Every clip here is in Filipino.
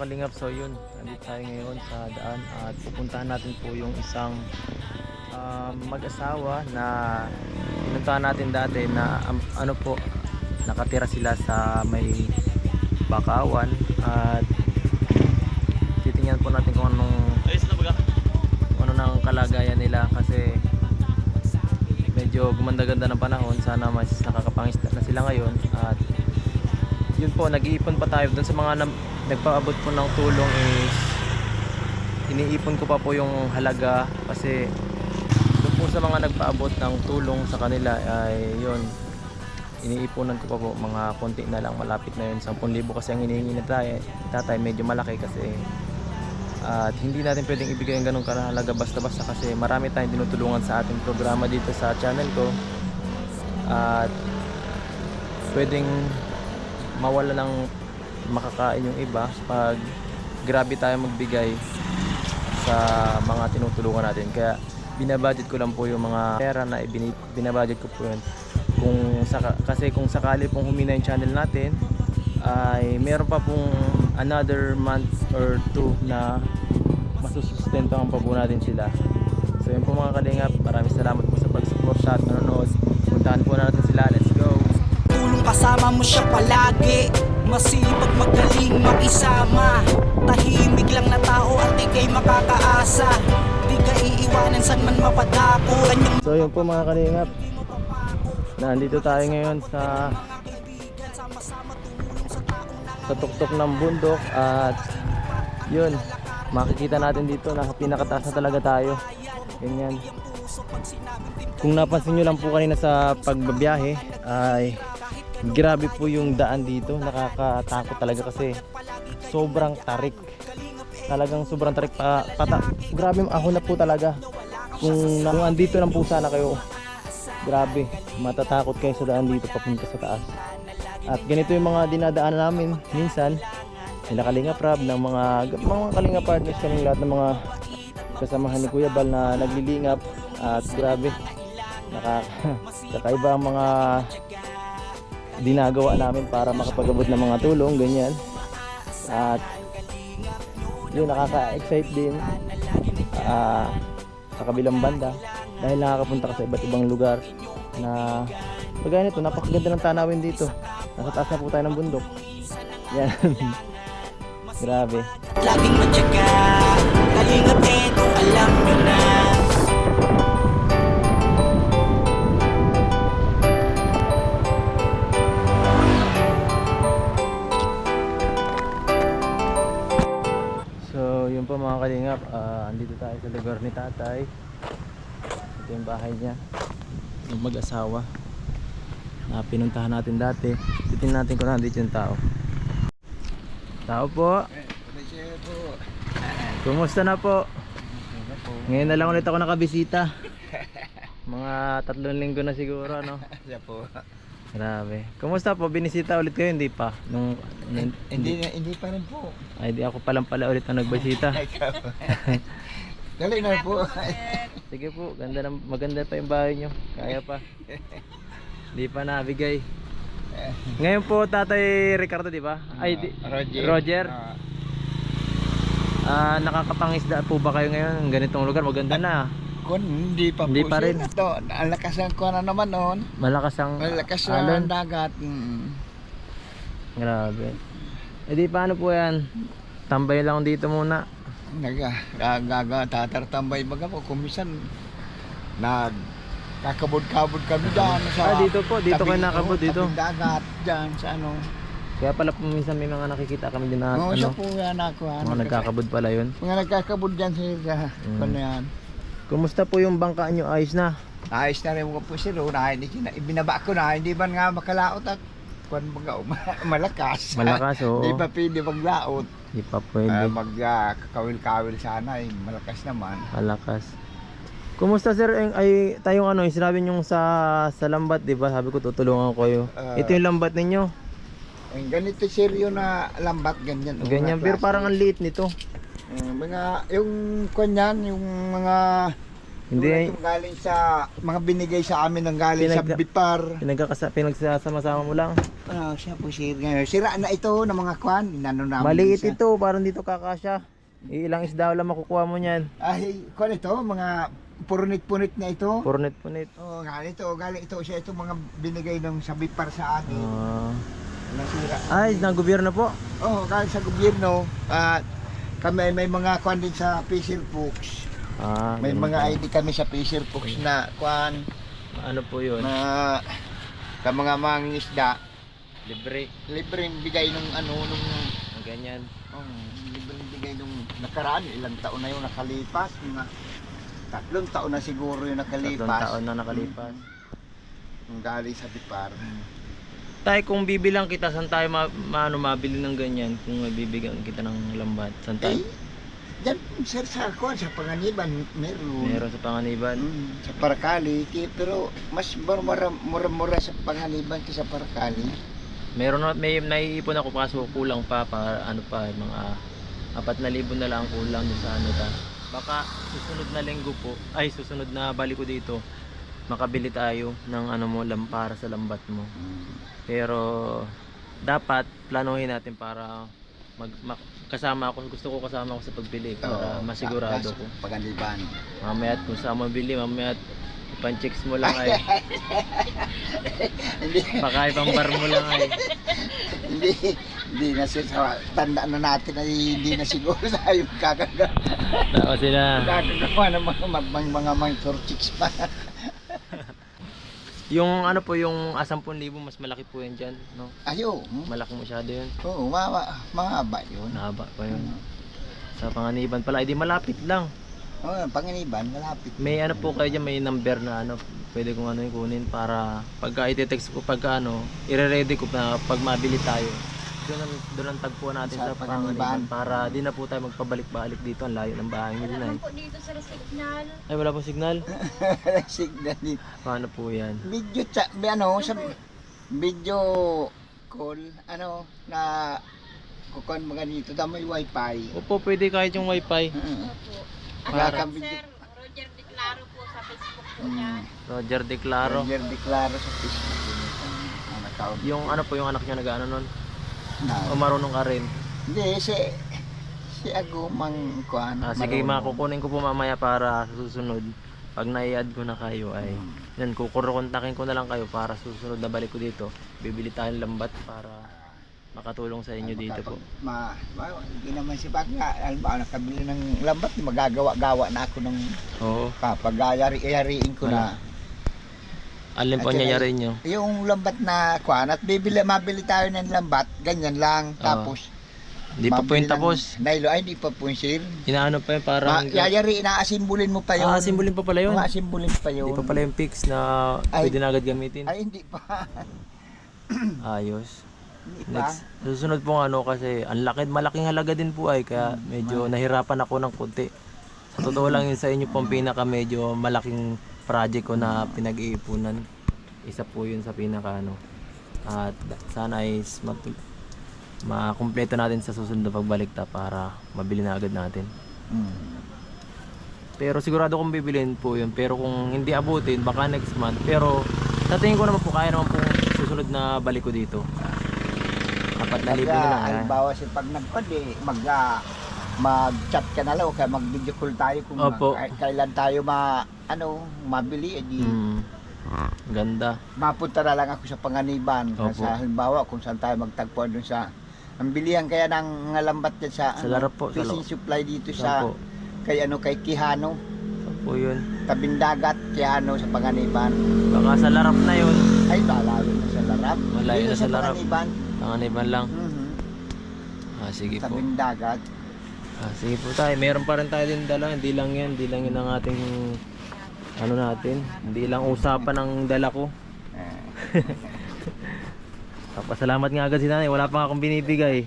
mga kalingap, so yun, nandito tayo ngayon sa daan at pupuntahan natin po yung isang um, mag-asawa na pinuntahan natin dati na um, ano po, nakatira sila sa may Bakawan at titingnan po natin kung anong kung ano ng kalagayan nila kasi medyo gumanda-ganda ng panahon. Sana mas nakakapangista na sila ngayon at yun po, nag-iipon pa tayo dun sa mga nagpaabot po ng tulong is iniipon ko pa po yung halaga kasi dun po sa mga nagpaabot ng tulong sa kanila ay yun iniipunan ko pa po mga konti na lang malapit na yun 10,000 kasi ang hinihingi na tayo tatay medyo malaki kasi at hindi natin pwedeng ibigay ang ganong kahalaga basta-basta kasi marami tayong tinutulungan sa ating programa dito sa channel ko at pwedeng mawala ng makakain yung iba pag grabe tayo magbigay sa mga tinutulungan natin. Kaya binabudget ko lang po yung mga pera na binabudget ko po yun. Kung saka, kasi kung sakali pong humina yung channel natin ay meron pa pong another month or two na masusustentohan pa po natin sila. So yun po mga kalingap maraming salamat po sa pag-support at nanonood puntahan po natin sila. Let's go! Kasama mo siya palagi Masipag magaling makisama. Tahimik lang na tao at ikay makakaasa. Di ka iiwanan saan man mapadako. Kanyang So yun po mga kalingap. Nandito tayo ngayon sa sa tuktok ng bundok at yun makikita natin dito na pinakataas na talaga tayo. Ganyan. Kung napansin nyo lang po kanina sa pagbabiyahe ay grabe po yung daan dito. Nakakatakot talaga kasi sobrang tarik. Talagang sobrang tarik pa, pata, grabe ahon na po talaga. Kung, kung andito lang po sana kayo grabe matatakot kayo sa daan dito papunta sa taas. At ganito yung mga dinadaanan namin minsan. Nila Kalinga Prab ng mga mga Kalinga partners kaming lahat ng mga kasamahan ni Kuya Bal na naglilingap. At grabe naka, kakaiba ang mga dinagawa namin para makapagabot ng mga tulong ganyan. At yun nakaka-excite din ah, sa kabilang banda. Dahil nakakapunta ka sa iba't ibang lugar na kagaya nito napakaganda ng tanawin dito. Nasa taas na po tayo ng bundok. Yan. Grabe. Laging matyaga Kalingap alam nyo na kalingap, ah, andito tayo sa lugar ni tatay. Ito yung bahay niya. Yung mag-asawa na pinuntahan natin dati. Titingnan natin kung nandito yung tao. Tao po. Kumusta na po? Ngayon na lang ulit ako nakabisita. Mga tatlong linggo na siguro, no? Siya po. Grabe. Kumusta po? Binisita ulit kayo, hindi pa? Nung, nung- Hindi, hindi pa rin po. Ay, di ako palang pala ulit na nagbisita. Dali na po. Sige po, ganda ng, maganda pa yung bahay nyo. Kaya pa. Di pa nabigay. Ngayon po, Tatay Ricardo, di ba? Ay, di, Roger. Roger. Ah, ah, nakakapangisda po ba kayo ngayon? Ang ganitong lugar, maganda na. Kun, hindi pa Hindi po. pa rin. Sino To, ang lakas ang kuha na naman noon. Malakas ang Malakas alon. ang dagat. Mm. Grabe. E di paano po yan? Tambay lang dito muna. Naga, gaga, tatartambay baga po. Kumisan, nag kakabod-kabod kami dyan sa Ah, dito po, dito kayo nakabod, oh, dito. tabing dagat dyan sa ano. Kaya pala po minsan may mga nakikita kami din na Oo, ano, siya po yan ako. mga nagkakabod pala yun. Mga nagkakabod dyan sa sa Mm. ano yan. Kumusta po yung bangka nyo? Ayos na? Ayos na rin po si Ro, na hindi kina, ibinaba ko na, hindi ba nga makalaot at kwan baga, ma- malakas. Malakas, oo. Hindi pa pwede maglaot. Di pa Uh, pwede. mag ah, kakawil-kawil sana, eh, malakas naman. Malakas. Kumusta sir? Eng- Ay, tayong ano, yung sinabi nyo sa, sa lambat, di ba? Sabi ko tutulungan ko kayo. Ah. Ito yung lambat ninyo. Eh, ganito seryo na lambat, ganyan. oh, Ganyan, mga pero parang ang liit nito. Eh, mga, yung kwan yan, yung mga Hindi. Yung galing sa mga binigay sa amin ng galing sa Pinag- Bipar. Pinagkakasa, pinagsasama-sama mo lang. Ah, siya po sir. Sira na ito ng mga kwan. Inano namin Maliit ito, parang dito kakasya. Ilang isda lang makukuha mo niyan. Ay, kwan ito, mga punit-punit na ito. Purnit-punit. Oh, galing ito, galing ito siya ito mga binigay ng sa Bipar sa amin. Ah. Nasira. ay, ng gobyerno po. Oh, galing sa gobyerno. At kami may mga kwan din sa Fisher Books. Ah, May ganun mga pala. ID kami sa Fisher Books na kwan Ano po yun? na sa mga mangingisda. Libre. Libreng bigay nung ano nung Ang ganyan. oh, libreng bigay nung nakaraan ilang taon na yung nakalipas mga tatlong taon na siguro yung Tatlong nakalipas taon na nakalipas. yung galing sa Bipar Tay, kung bibilang kita, saan tayo ma, ma- ano, mabili ng ganyan? Kung mabibigyan kita ng lambat, saan tayo? eh dyan sir sa kwan sa Panganiban meron Meron sa Panganiban. Mm, sa Paracali ki- pero mas mura mura mura sa Panganiban kaysa Paracali Meron na, may naiipon ako kaso kulang pa para ano pa mga apat na libo na lang ang kulang sa ano ta. Baka susunod na linggo po, ay susunod na balik ko dito, makabili tayo ng ano mo lam para sa lambat mo. Pero dapat planuhin natin para mag, mak- kasama ako, gusto ko kasama ako sa pagbili para Oo, masigurado sa- ko. sa Panganiban Mamaya kung saan mo bili, mamaya pan-checks mo lang ay. Hindi. Baka ipambar mo lang ay. Hindi. Hindi na sa tanda na natin ay hindi na siguro tayo magkagaga Tao sila. ng mga mga mga, mga, mga torchics pa Yung ano po, yung ah, 10,000 mas malaki po yan dyan, no? ayo hmm? Malaki masyado yun. oo mama mahaba yun Nahaba pa yun. Sa panganiban pala, hindi malapit lang. oh Panganiban malapit May ano po kayo dyan, may number na ano, pwede kong ano yung kunin para pagka iti-text ko pagka ano, ire-ready ko na pag mabili tayo. Doon ang, doon ang tagpuan natin Sa sa, Panganiban. para di na po tayo magpabalik-balik dito. Ang layo ng bahay nyo din ay. po dito sa signal. Ay, wala pong signal? signal din Paano po yan? video cha may ano sa video call ano na kukuan mga dito da may wifi Opo, pwede kahit yung wifi. Mm. Opo. Para- Ano po, sir, Roger Declaro po sa Facebook po niya. Mm. Roger De Claro. Roger Declaro sa Facebook yung ang account Yung ano po, yung anak niya nag-ano nun? Na O marunong ka rin? hindi si si Agumang kuan Ah, sige, marunong. makukunin ko po mamaya para sa susunod. Pag nai-add ko na kayo ay Mm. yan, kukontakin ko na lang kayo para susunod na balik ko dito. Bibili tayong lambat para makatulong sa inyo dito po. ma, ma hindi naman si Pag nga alam nakabili ng lambat magagawa-gawa na ako ng Oo. kapag ayari-ayariin ko na Alin po At niya saka rin nyo? yung lambat na kuan at bibili mabili tayo ng lambat ganyan lang Oo. tapos Hindi pa po mabili yung ng tapos. Nailo ay di pa po yung sir Inaano pa yun para Ma, hanggang... yayari na asimbulin mo pa yun Ah, simbolin pa pala yun. Mga asimbulin pa yun Hindi pa pala yung fix na Ay. pwede na agad gamitin. ay hindi pa Ayos. hindi pa Next, susunod po ano kasi ang laki, malaking halaga din po ay kaya medyo nahirapan ako ng konti. Sa totoo lang yun sa inyo pong pinaka medyo malaking project ko na pinag-iipunan. Isa po yun sa pinaka ano. At sana ay mat- makumpleto natin sa susunod na pagbalik ta para mabili na agad natin. Mm. Pero sigurado kong bibilin po yun. Pero kung hindi abutin, baka next month. Pero sa tingin ko naman po, kaya naman po susunod na balik ko dito. Apat na libo na lang. Si pag nagpad eh mag ah, mag-chat ka na lang o kaya mag-video call tayo kung Opo. kailan tayo ma ano mabili eh di Mm. Ganda. mapunta na lang ako sa Panganiban Opo. sa halimbawa kung saan tayo magtagpuan dun sa ang bilihan kaya ng mga lambat dyan sa, Sa larap po, sa fishing supply dito sa po? kay ano kay Kihano Saan po yun? tabing dagat Kihano sa Panganiban Baka sa larap na yun. ay malayo na sa larap Malayo Dito na sa larap. Panganiban Panganiban lang. mhm, Ah, sige po. tabing dagat Ah, sige po tayo. Meron pa rin tayo din dala. Hindi lang yan. Hindi lang yun ang ating ano natin. Hindi lang usapan ng dala ko. Papasalamat nga agad si nanay. Wala pa nga akong binibigay.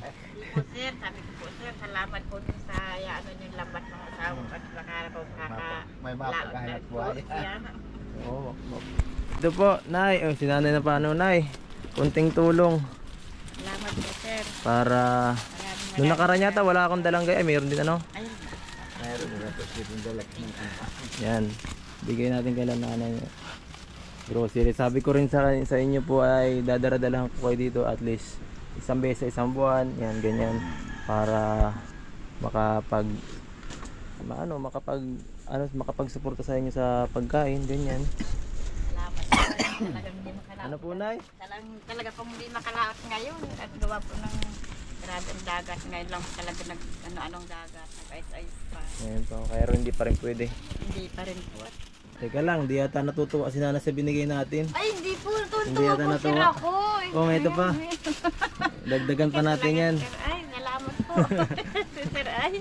Sir, sabi ko po, sir, salamat po dun sa ya, ano yung lambat ng asawa at baka po kaka may laot mapagkahanap na po. buhay. Oo. Ito po, nay. Oh, si nanay na paano, nay. Kunting tulong Salamat po, sir. para... Nung nakaraan yata, wala akong dalang gaya. Mayroon din ano. Ayun. Mayroon Yan. bigay natin kay nanay grocery. Sabi ko rin sa, sa inyo po ay dadaradalahan ko kayo dito at least isang beses sa isang buwan, yan ganyan para makapag maano makapag ano makapagsuporta sa inyo sa pagkain ganyan. Salamat. Talagang hindi makalaot. Ano po nay? Talagang talaga pong hindi makalaot ngayon. At gawa po ng grabe ang dagat. Ngayon lang talaga nag ano-anong dagat. Nag-ice-ice pa. Ngayon po, kaya rin hindi pa rin pwede. Hindi pa rin po. Teka lang, di yata natutuwa si Nana sa binigay natin. Ay, hindi po. Tuntua Hindi yata po natuwa. sir ako. Oh, ito pa. Dagdagan pa natin yan. Ay, salamat po. sir, ay.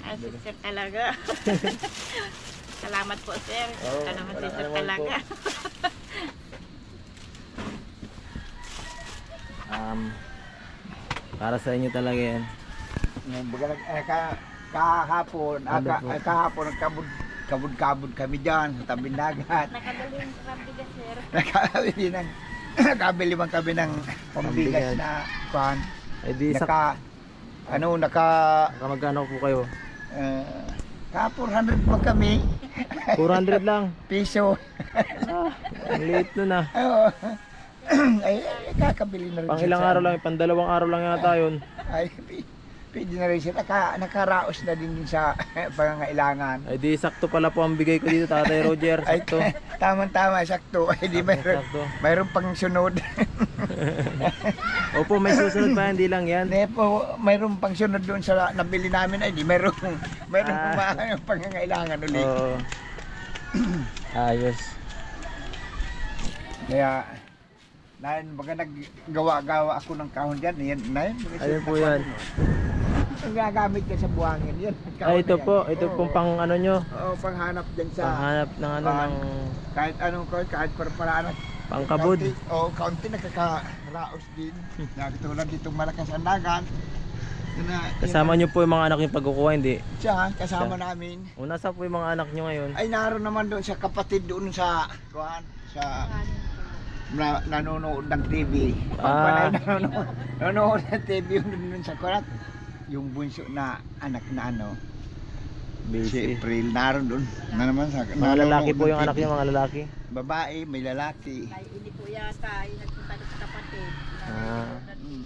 Ay, si sir talaga. salamat po, sir. Oo, salamat sir talaga. Um, para sa inyo talaga yan. Baga, nag- eh, ka- kahapon, ah, Ano ka- eh, kahapon, nagkabud, kabud-kabud kami dyan sa tabing dagat. Nakadaling rambigas, sir. Nakabili ng, nakabili man kami ng Pambigas. na kwan. Ay di, Naka, ano, naka, magkano po kayo? uh, ka 400 pa kami, 400 lang. piso. Ang liit nun ah. Oo. ay, ay, kakabili na rin Pang siya ilang sa- araw lang, pang dalawang araw lang yata yun. Ay, pi- pwede na rin siya. Naka, nakaraos na din yun sa pangangailangan. Ay di, sakto pala po ang bigay ko dito, Tatay Roger. Ay, Sakto. tama-tama, sakto. Ay, di mayroon, Sakto. mayroon pang sunod. Opo, may susunod pa, hindi lang yan. Hindi po, mayroon pang sunod doon sa nabili namin. Ay, di mayroon, mayroon Ah. pa mga pangangailangan ulit. Oo. Ayos. Kaya, na baga naggawa-gawa ako ng kahon dyan. Yan, na yan. mga Ayun po yan. Ang gagamit ka sa buhangin. Yan. Na ito yan. po, ito Oo. pong pang ano nyo, Oo, panghanap dyan sa panghanap ng ano, Pang- ng kahit anong kahit, kahit para para ano. pangkabod. Kaunti, oh, kaunti nakakaraos din. Nakatulad ditong malakas ang dagat. Na, Kasama nyo po yung mga anak yung pagkukuha, hindi? Siya, kasama Siya. namin. O, nasa po yung mga anak nyo ngayon? Ay, naroon naman doon sa kapatid doon sa, kuhan, sa, na, nanonood ng TV. Ah. Panay nanonood, nanonood ng TV yun doon sa kuhan. Yung bunso na anak na ano, si Busy. April, naroon doon. Na naman sa, Mga lalaki po yung anak TV. nyo, mga lalaki. Babae, may lalaki. Ay, hindi po yata ay nagpunta sa kapatid. Ah.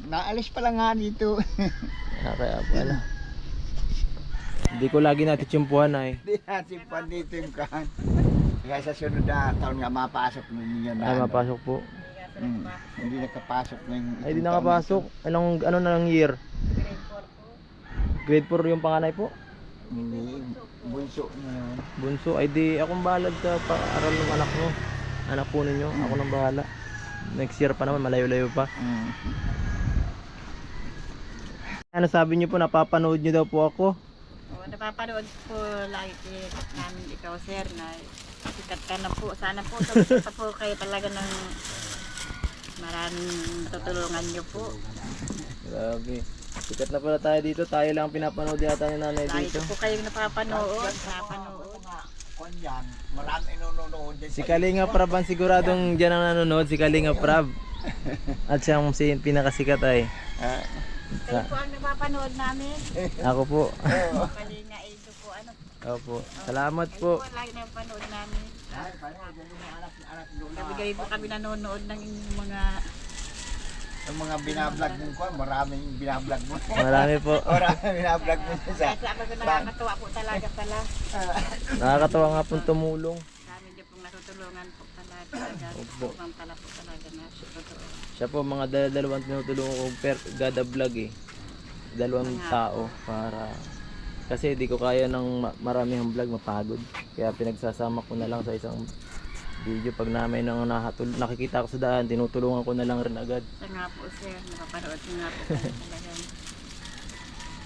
Naalis pa lang nga dito. Ah, kaya pala. Hindi ko lagi natitsimpuhan ay. Hindi pa dito yung kahan. Kaya sa sunod na taon nga mapasok na ninyo na Ay, ano. mapasok po. Mm, hindi nakapasok na yung Ay, di itong nakapasok. Anong, ano na ng year? Grade 4 yung panganay po. Hindi, bunso na yun. Bunso, ay di akong bahala sa paaral ng anak mo. Anak po ninyo, ako nang bahala. Next year pa naman, malayo-layo pa. Mm. Ano sabi niyo po, napapanood niyo daw po ako? Oo, napapanood po lagi namin ikaw, sir, na sikat ka na po. Sana po, pa po kayo talaga ng maraming tutulungan niyo po. Grabe. Sikat na pala tayo dito. Tayo lang ang pinapanood yata ni nanay Lagi dito. po kayong napapanood. Napapanood. Kung yan, marami nanonood din Si sa Kalinga Prab ang siguradong dyan ang nanonood. Si Kalinga Prab. At siyang si pinakasikat ay. Ah, Kayo po ang napapanood namin. Ako po. Kalinga? Opo. Salamat po. po lagi napapanood namin. Nabigay po kami nanonood ng inyong mga Yung mga binablog mo ko, maraming binablog mo. Marami po. maraming binablog mo sa ako nakakatuwa po talaga pala. Nakakatawa nga pong tumulong. Dami niyo pong natutulungan po talaga. Opo. Upang pala po talaga na totoo. Siya po mga dal- dalawang tinutulungan ko per gada vlog eh. Dalawang tao para kasi di ko kaya ng ma- maramihang vlog mapagod. Kaya pinagsasama ko na lang sa isang video pag namin nang nahatul nakikita ko sa daan tinutulungan ko na lang rin agad. Siya nga po sir, napapanood niyo nga po talaga.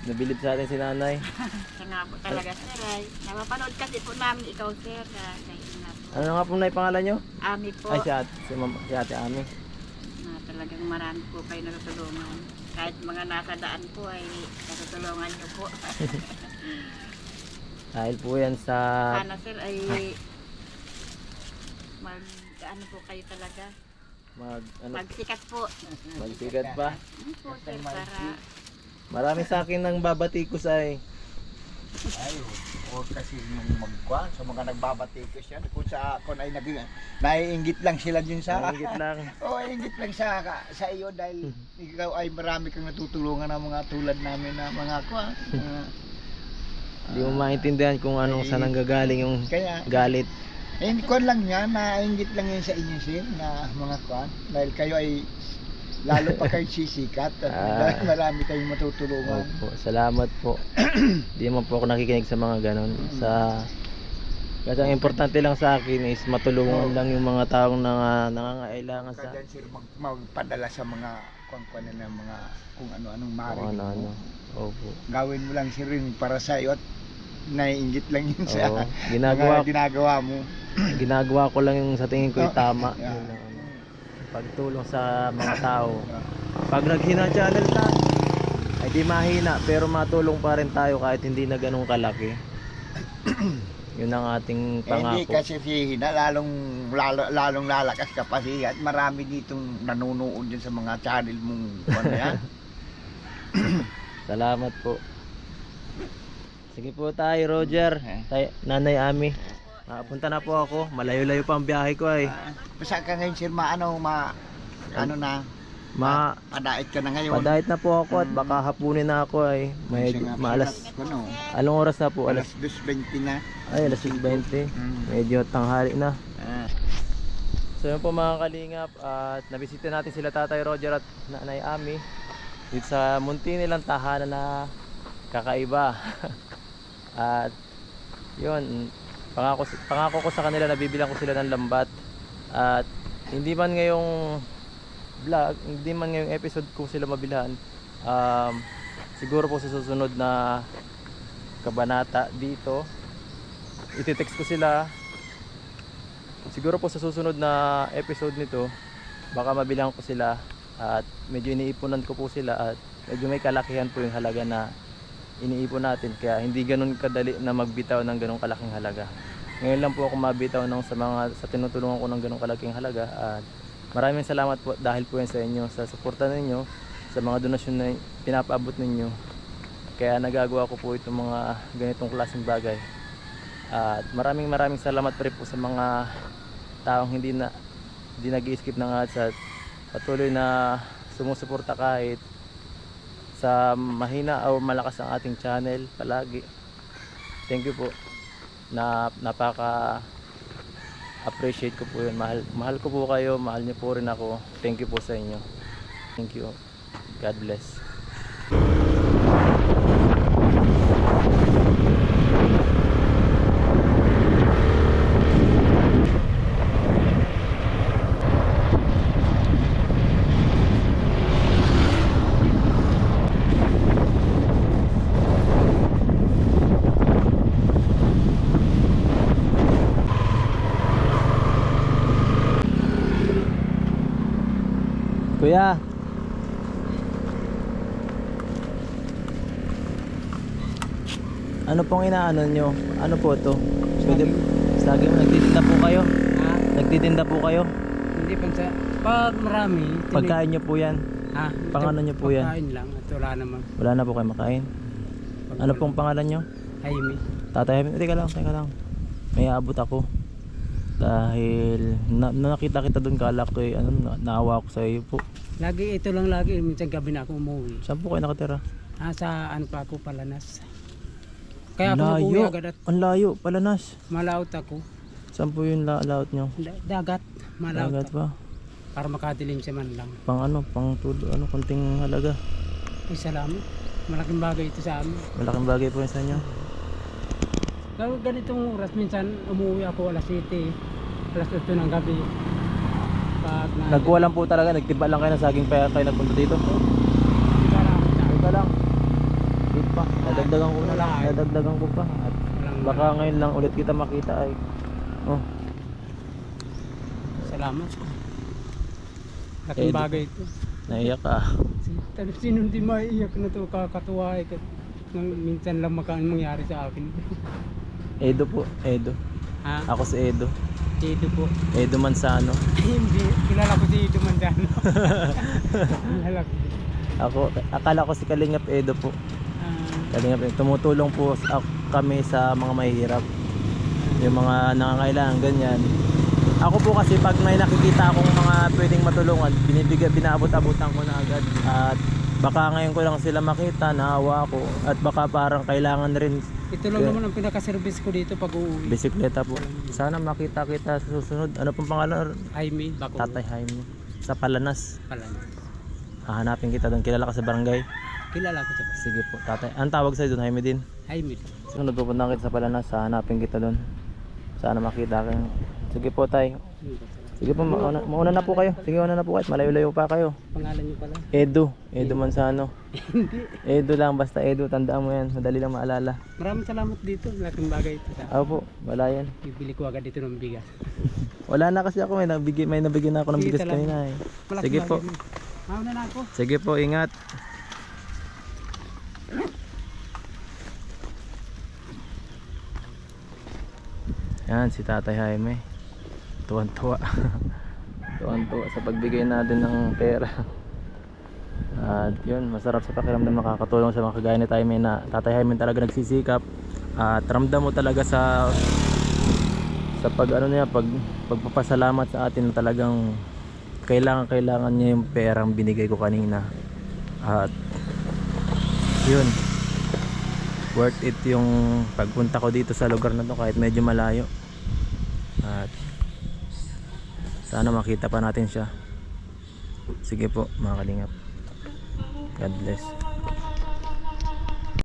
Nabilib sa atin si nanay. Nga po talaga sir ay. Napapanood kasi po namin ikaw sir. Nga po. Ano nga pong nay pangalan nyo? Ami po. Ay si ate, si, mama, si ate Ami. Na talagang marami po kayo natutulungan. Kahit mga nasa daan po ay natutulungan niyo po. Dahil po yan sa Sana sir ay mag ano po kayo talaga. mag ano, Magsikat po. magsikat pa. Ano po sir para Marami sa akin nang babati ko sa Ay, o kasi yung magkuhan sa mga nagbabatikos yan. Kung sa kung ay nag naiinggit lang sila dun sa Ingit lang. Oo, ingit lang sa sa iyo dahil ikaw ay marami kang natutulungan ng mga tulad namin na mga kuha. Hindi mo maintindihan kung anong saan nanggagaling yung kaya galit. eh kuhan lang yan, nainggit lang yan sa inyo sir na mga kuhan dahil kayo ay lalo pa kayo sisikat at Ah. marami kayong matutulungan. Opo, salamat po. Hindi naman po ako nakikinig sa mga ganon. Sa kasi ang importante lang sa akin is matulungan lang yung mga taong nang, nangangailangan sa Kaya sir mag, magpadala sa mga kuhan na ng mga kung ano-anong maaari kung mo. ano-ano. Opo. Gawin mo lang sir yun para sa iyo at naiinggit lang yun sa Oo. mga Ginagawa ginagawa mo. ginagawa ko lang yung sa tingin ko Oh, tama. yeah. Yun lang, ano. Pagtulong sa mga tao. Pag naghina channel na, ay di mahina pero matulong pa rin tayo kahit hindi na ganun kalaki. Yun ang ating Eh, hindi pangako. kasi hihina, lalong, lalo, lalong lalakas ka pa siya. At marami ditong nanonood din sa mga channel mong ano yan. Salamat po. Sige po tayo, Roger. Eh. Tay, Nanay Ami. Nakapunta na po ako. Malayo-layo pa ang biyahe ko ay. Ah, Basta ka ngayon sir, maano, ma, ano na, Ma, padait ka na ngayon. padahit na po ako at baka hapunin na ako ay. May Kasi nga, maalas. Ano, Anong oras na po? Alas, alas 2.20 na. ay, alas 6.20. Mm. Medyo tanghali na. Ah, So yun po mga kalingap at nabisita natin sila Tatay Roger at Nanay Ami dito sa munti nilang tahanan na kakaiba. at yun, pangako, pangako ko sa kanila na bibilang ko sila ng lambat at hindi man ngayong vlog, hindi man ngayong episode ko sila mabilhan. Um, siguro po sa susunod na kabanata dito ititext ko sila. Siguro po sa susunod na episode nito baka mabilang ko sila at medyo iniipunan ko po sila at medyo may kalakihan po yung halaga na iniipon natin. Kaya hindi ganun kadali na magbitaw ng ganung kalaking halaga. Ngayon lang po ako mabitaw ng sa mga sa tinutulungan ko ng ganung kalaking halaga at maraming salamat po dahil po yan sa inyo sa suporta ninyo sa mga donasyon na pinapaabot ninyo kaya nagagawa ko po itong mga ganitong klaseng bagay at maraming maraming salamat pa rin po sa mga taong hindi na hindi nag-skip ng ads at patuloy na sumusuporta kahit sa mahina o malakas ang ating channel palagi. Thank you po. Na napaka appreciate ko po 'yun. Mahal mahal ko po kayo, mahal niyo po rin ako. Thank you po sa inyo. Thank you. God bless. Kuya. Ano pong inaano nyo? Ano po to? Pwede, saging nagtitinda po kayo? Ha? Nagtitinda po kayo? Hindi pa sa... Pag marami... tinig- Pagkain nyo po yan? Ha? pang ano nyo po yan? Pagkain lang. At wala naman. Wala na po kayo makain? Pag Ano pong pangalan nyo? Jaime. Tatay, teka lang, teka lang. May abot ako. Dahil na, na nakita kita doon kala ko eh, ano, na, naawa ako sa iyo po. Lagi ito lang lagi. Minsan gabi na ako umuwi. Saan po kayo nakatira? Ah, sa ano pa ako palanas. Kaya ako layo. nag-uwi agad at Ang layo, palanas. malaot ako. Saan po yung la layout nyo? Da- Dagat. Malaot Dagat ako. ba? Para makadilim siya man lang. Pang ano, pang tulo, ano, konting halaga. Ay, salamat. Malaking bagay ito sa amin. Malaking bagay po yun sa inyo. Lalo ganitong oras, minsan umuwi ako alas 7, alas 8 ng gabi. Pag na... Nagkuha lang po talaga, nagtiba lang kayo ng saging kaya kayo nagpunta dito. Iba lang. Teka lang. Wait pa, nadagdagan ko na lang, nadagdagan ko pa. At baka ngayon lang ulit kita makita ay. Oh, Salamat. Laking Eh, bagay ito. naiyak ka. Tapos sino hindi maiiyak na to kakatuwa eh. Minsan lang maka mangyari sa akin. Edo po, Edo. ha? Ako si Edo. Dito po. Edo Mansano. hindi, kilala ko si Ito Mandano. kilala ko. Ako, akala ko si Kalingap Edo po. Ah, Kalingap Edo. Tumutulong po ako, kami sa mga mahihirap. Yung mga nangangailangan ganyan. Ako po kasi pag may nakikita akong mga pwedeng matulungan, binibigay binaabot-abutan ko na agad at baka ngayon ko lang sila makita, naawa ako at baka parang kailangan rin Ito lang naman ang pinaka-service ko dito pag uuwi. bisikleta po. Sana makita kita sa susunod. Ano pong pangalan? Jaime, bako. Tatay Jaime. Sa Palanas. Pala. Hahanapin kita doon. Kilala ka sa barangay. Kilala ko siya. Sige po, tatay. Ang tawag sa'yo doon, Jaime din. Jaime. Sunod pupunta kita sa Palanas. Hahanapin kita doon. Sana makita ka. Sige po, tay. Sige po, mauna, mauna na po kayo. Sige, mauna na po kayo. Malayo-layo pa kayo. Pangalan niyo pala? Edu. Edu Manzano. Edu lang. Basta Edu. Tandaan mo yan. Madali lang maalala. Maraming salamat dito. Laking bagay ito. Sa Ako po. Wala yan. Bibili ko agad dito ng bigas. Wala na kasi ako. May nabigay, may nabigyan na ako ng Sige, bigas talaga. kanina eh. Malaking Sige po. bagay. Mauna na ako. Sige po, ingat. Yan, si Tatay Jaime. Tuwan-tuwa. Tuwan-tuwa sa pagbigay natin ng pera. At yun, masarap sa pakiramdam makakatulong sa mga kagaya ni Jaime na Tatay Jaime talaga nagsisikap. At ramdam mo talaga sa sa pag ano niya, pag pagpapasalamat sa atin na talagang kailangan kailangan niya yung perang binigay ko kanina at yun worth it yung pagpunta ko dito sa lugar na to kahit medyo malayo at sana makita pa natin siya. Sige po mga kalingap. God bless